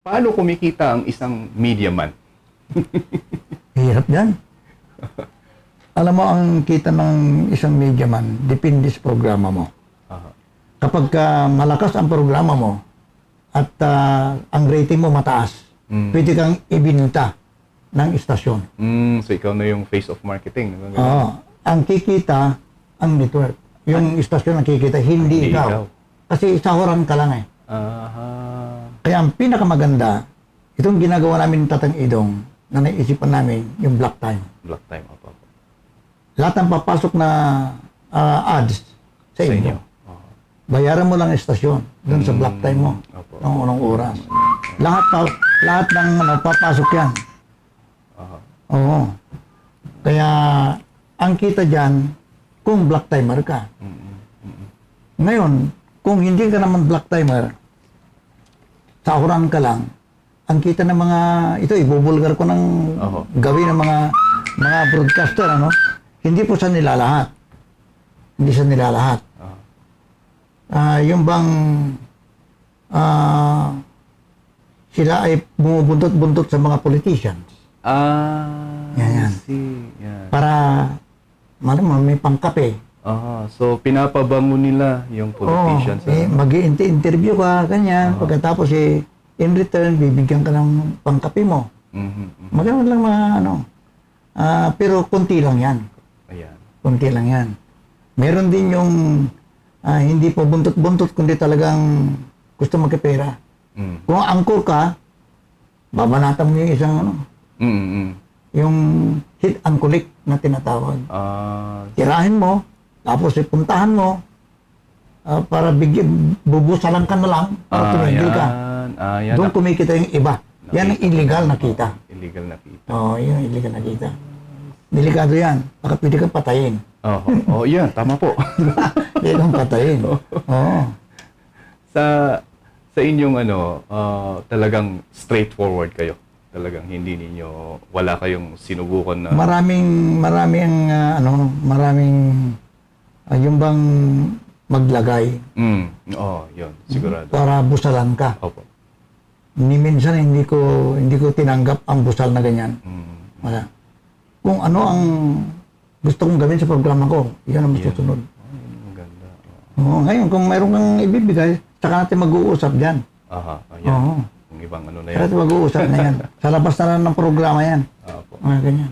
Paano kumikita ang isang media man? Hirap yan. Alam mo, ang kita ng isang media man, depende sa programa mo. Aha. Kapag ka malakas ang programa mo at ah, ang rating mo mataas, Mm. pwede kang ibinta ng istasyon. Mm, so ikaw na yung face of marketing. Oo. Ang kikita, ang network. Yung istasyon ang kikita, hindi, Hindi ikaw. ikaw. Kasi sahuran ka lang eh. Aha. Kaya ang pinakamaganda, itong ginagawa namin ng Tatang Idong, na naisipan namin, yung black time. Black time. Opo, opo. Lahat ng papasok na ah, ads sa, Sa inyo, inyo. Oo. bayaran mo lang ang istasyon doon sa black time mo Mm, Opo. ng unang oras. Lahat pa, lahat ng ano, papasok yan. Aha. Oo. Kaya ang kita diyan kung black timer ka. Mm, mm, Ngayon, kung hindi ka naman black timer, sahuran ka lang, ang kita ng mga, ito, ibubulgar ko ng Oho. gawin ng mga mga broadcaster, ano? Hindi po sa nilalahat. Hindi sa nilalahat. Aha. Ah, yung bang ah, sila ay bumubuntot-buntot sa mga politicians Ah, Yan, yan. See. Yan. para malamang may pangkape. Aha. So, pinapabango nila yung politicians. Oh, eh, ah. mag interview ka, ganyan. Pagkatapos eh, in return, bibigyan ka ng pangkape mo. Mhm, mhm. Maganda lang mga ano. Ah, pero konti lang yan. Ayan. Konti lang yan. Meron din yung ah, hindi po buntot-buntot, kundi talagang gusto magkapera. Mm. Kung angkor ka, babanatan mo yung isang ano, Mm, mm. yung hit and collect na tinatawag. Ah, Tirahin mo, tapos ipuntahan mo, ah, para bigyan, bubusalan ka na lang, para ah, tumigil ka. Ah, yan. Doon kumikita yung iba. Yan ang illegal na kita. Illegal na kita. Oo, yun ang illegal na kita. Delikado yan. Baka pwede kang patayin. Oh, oh, yan. Tama po. Pwede kang patayin. Oo. sa sa inyong ano, ah, talagang straightforward kayo. Talagang hindi ninyo, wala kayong sinubukan na... Maraming, maraming, ah, ano, maraming, ah, yung bang maglagay mm, oh, yun. Sigurado. para busalan ka. Opo. Ni minsan hindi ko, hindi ko tinanggap ang busal na ganyan. Mm, Wala. Kung ano ang gusto kong gawin sa programa ko, yan ang masusunod. ay, maganda. Oo, ngayon, kung mayroon kang ibibigay, saka natin mag-uusap dyan. Aha, ayan. Oo. Kung ibang ano na Saka yan. natin mag-uusap na yan. Sa labas na lang ng programa yan. Opo. Mga ganyan.